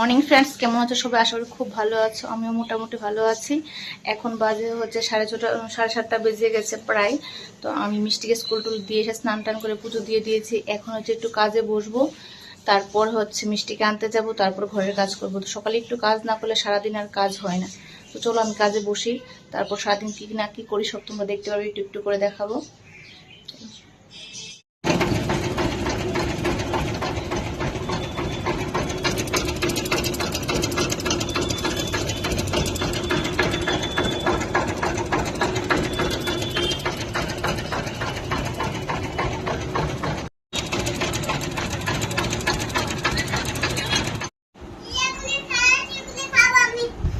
Morning friends কেমন আছো সবাই? আশা করি খুব ভালো আছো। আমিও মোটামুটি ভালো আছি। এখন বাজে হচ্ছে সাড়ে ছটা, সাড়ে সাতটা বেজে গেছে প্রায়। তো আমি মিষ্টিকে স্কুল টুল দিয়ে এসে স্নান টান করে পুজো দিয়ে দিয়েছি। এখন হচ্ছে একটু কাজে বসবো। তারপর হচ্ছে মিষ্টিকে আনতে যাব, তারপর ঘরের কাজ করব। তো সকালে একটু কাজ না করলে সারাদিন আর কাজ হয় না। তো চলো আমি কাজে বসি। তারপর সারাদিন কী না কী করি সব তোমরা দেখতে পারবে, একটু একটু করে দেখাবো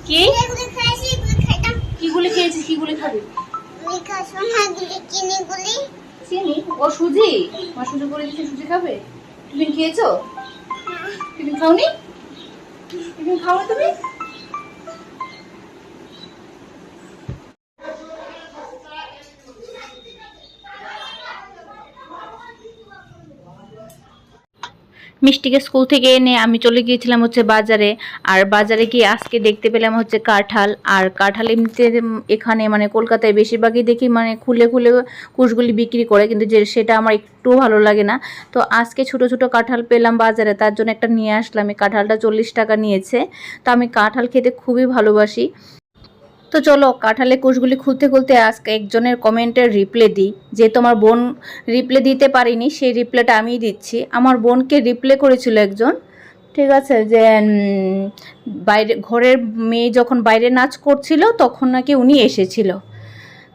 কি কিগুলি খেয়েছিস কিগুলি খাবি চিনি? ও সুজি? মা সুজি করে দিচ্ছে সুজি খাবে? টিফিন খেয়েছো? টিফিন খাওনি? টিফিন খাও তুমি? মিষ্টিকে স্কুল থেকে এনে আমি চলে গিয়েছিলাম হচ্ছে বাজারে। আর বাজারে গিয়ে আজকে দেখতে পেলাম হচ্ছে কাঁঠাল। আর কাঁঠাল এমনিতে এখানে মানে কলকাতায় বেশিরভাগই দেখি মানে খুলে খুলে কুশগুলি বিক্রি করে, কিন্তু যে সেটা আমার একটু ভালো লাগে না। তো আজকে ছোট ছোট কাঁঠাল পেলাম বাজারে, তার জন্য একটা নিয়ে আসলাম। এই কাঁঠালটা চল্লিশ টাকা নিয়েছে। তো আমি কাঁঠাল খেতে খুবই ভালোবাসি। তো চলো কাঁঠালের কোষগুলি খুলতে খুলতে আজকে একজনের কমেন্টের রিপ্লে দিই। যে তোমার বোন রিপ্লে দিতে পারিনি, সেই রিপ্লেটা আমি দিচ্ছি। আমার বোনকে রিপ্লে করেছিল একজন, ঠিক আছে? যে বাইরে, ঘরের মেয়ে যখন বাইরে নাচ করছিল, তখন নাকি উনি এসেছিল।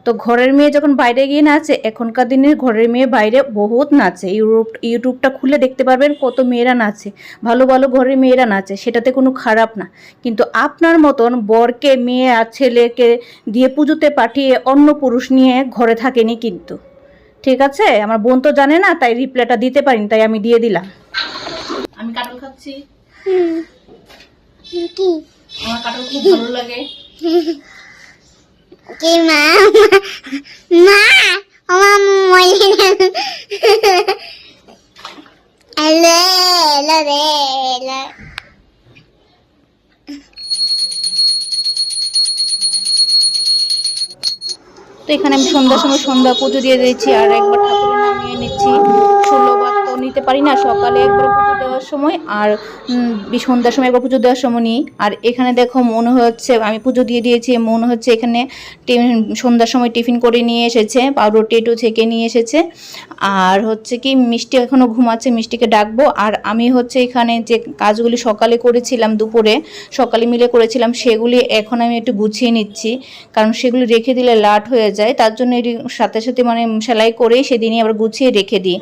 তো ঘরের মেয়ে যখন বাইরে গিয়ে নাচে এখনকার দিনে ঘরের মেয়ে বাইরে বহুত নাচে। ইউটিউব ইউটিউবটা খুলে দেখতে পারবেন কত মেয়েরা নাচে। ভালো ভালো ঘরের মেয়েরা নাচে সেটাতে কোনো খারাপ না। কিন্তু আপনার মতন বরকে মেয়ে আর ছেলেকে দিয়ে পুজোতে পাঠিয়ে অন্য পুরুষ নিয়ে ঘরে থাকেনি কিন্তু। ঠিক আছে? আমার বোন তো জানে না তাই রিপ্লাইটা দিতে পারিনি তাই আমি দিয়ে দিলাম। আমি কাটল খাচ্ছি। কি আমার কাটল খুব ভালো লাগে। কি মা? মা, আমার এলে রে, এলে। তো এখানে আমি সন্ধ্যার সময় সন্ধ্যা পুজো দিয়ে দিয়েছি আর একবার ঠাকুরের নাম নিয়ে নিচ্ছি। ষোলোবার নিতে পারি না। সকালে একবার পুজো দেওয়ার সময় আর সন্ধ্যার সময় একবার পুজো দেওয়ার সময় নিই। আর এখানে দেখো মনে হচ্ছে, আমি পুজো দিয়ে দিয়েছি, মনে হচ্ছে এখানে সন্ধ্যার সময় টিফিন করে নিয়ে এসেছে, পাউরুটি একটু থেকে নিয়ে এসেছে। আর হচ্ছে কি, মিষ্টি এখনও ঘুমাচ্ছে, মিষ্টিকে ডাকবো। আর আমি হচ্ছে এখানে যে কাজগুলি সকালে করেছিলাম দুপুরে, সকালে মিলে করেছিলাম, সেগুলি এখন আমি একটু গুছিয়ে নিচ্ছি। কারণ সেগুলি রেখে দিলে লাট হয়ে যায়। তার জন্য সাথে সাথে মানে সেলাই করেই সেদিনই আবার গুছিয়ে রেখে দিই।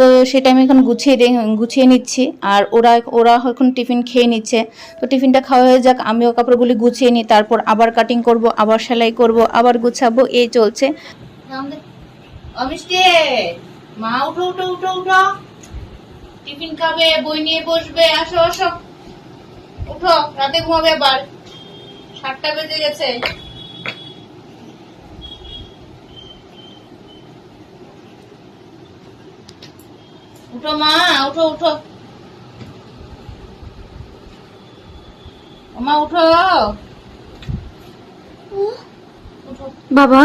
তো সেটা আমি এখন গুছিয়ে গুছিয়ে নিচ্ছি। আর ওরা ওরা এখন টিফিন খেয়ে নিচ্ছে। তো টিফিনটা খাওয়া হয়ে যাক, আমিও কাপড়গুলি গুছিয়ে নিই, তারপর আবার কাটিং করব, আবার সেলাই করব, আবার গুছাবো, এই চলছে। টিফিন খাবে, বই নিয়ে বসবে, আসো সাতটা বেজে গেছে। উঠো মা উঠো উঠো। মা উঠো। বাবা।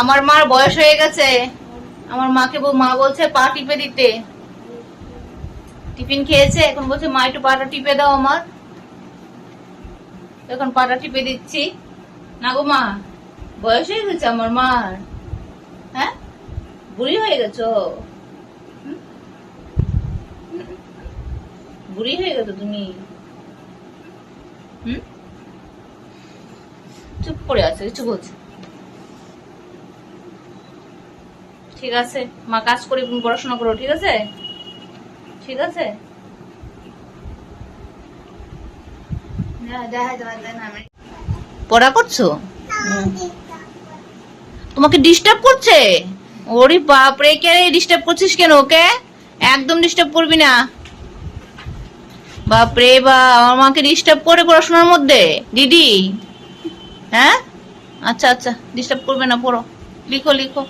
আমার মার বয়স হয়ে গেছে। আমার মাকে মা বলছে পা টিপে দিতে। টিফিন খেয়েছে এখন বলছে মা একটু পাটা টিপে দাও আমার। এখন পাটা টিপে দিচ্ছি। না গো মা। বয়স হয়ে গেছে আমার মার। হ্যাঁ? বুড়ি হয়ে গেছো? বুড়ি হয়ে গেছো তুমি? হুম? চুপ করে আছে কিছু বলছে? ঠিক আছে মা কাজ করে পড়াশোনা করো ঠিক আছে? ঠিক আছে? পড়া করছ? তোমাকে ডিস্টার্ব করছে? ওরে বাপ রে কে ডিস্টার্ব করছিস কেন ওকে? একদম ডিস্টার্ব করবি না। বাপ রে বা আমার মাকে ডিস্টার্ব করে পড়াশোনার মধ্যে? দিদি? হ্যাঁ? আচ্ছা আচ্ছা ডিস্টার্ব করবে না, পড়ো। লিখো লিখো।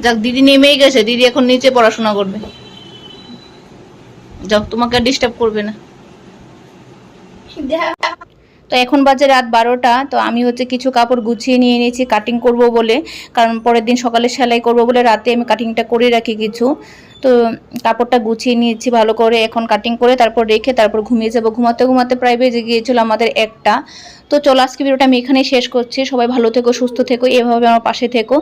যাক, দিদি নেমেই গেছে। দিদি এখন নিচে পড়াশোনা করবে। যাক, তোমাকে ডিস্টার্ব করবে না। তো এখন বাজে রাত বারোটা, তো আমি হচ্ছে কিছু কাপড় গুছিয়ে নিয়ে নিয়েছি কাটিং করব বলে। কারণ পরের দিন সকালে সেলাই করব বলে রাতে আমি কাটিংটা করে রাখি কিছু। তো কাপড়টা গুছিয়ে নিয়েছি ভালো করে, এখন কাটিং করে তারপর রেখে তারপর ঘুমিয়ে যাব। ঘুমাতে ঘুমাতে প্রায় বেজে গিয়েছিল আমাদের একটা। তো চলো আজকে ভিডিওটা আমি এখানেই শেষ করছি। সবাই ভালো থেকো, সুস্থ থেকো, এভাবে আমার পাশে থেকো।